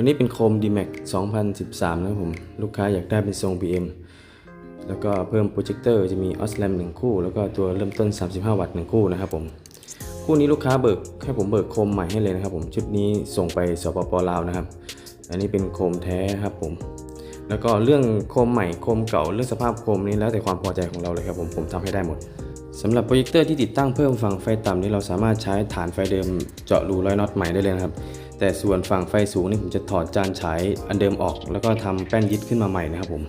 วันนี้เป็นโคม DMAX 2013 นะครับผม ลูกค้าอยากได้เป็นทรง BM แล้วก็เพิ่มโปรเจคเตอร์จะมี OSLAM 1คู่ แล้วก็ตัวเริ่มต้น 35 วัตต์1คู่นะครับผม คู่นี้ลูกค้าเบิกให้ผมเบิกโคมใหม่ให้เลยนะครับผม ชุดนี้ส่งไปสปปลาวนะครับ อันนี้เป็นโคมแท้ครับผม แล้วก็เรื่องโคมใหม่โคมเก่าเรื่องสภาพโคมนี้แล้วแต่ความพอใจของเราเลยครับผม ผมทำให้ได้หมดสำหรับโปรเจคเตอร์ที่ติดตั้งเพิ่มฝั่งไฟต่ำนี้เราสามารถใช้ฐานไฟเดิมเจาะรูร้อยน็อตใหม่ได้เลยนะครับ แต่ส่วนฝั่งไฟสูงนี่ผมจะถอดจานฉายอันเดิมออก แล้วก็ทำแป้นยึดขึ้นมาใหม่นะครับผม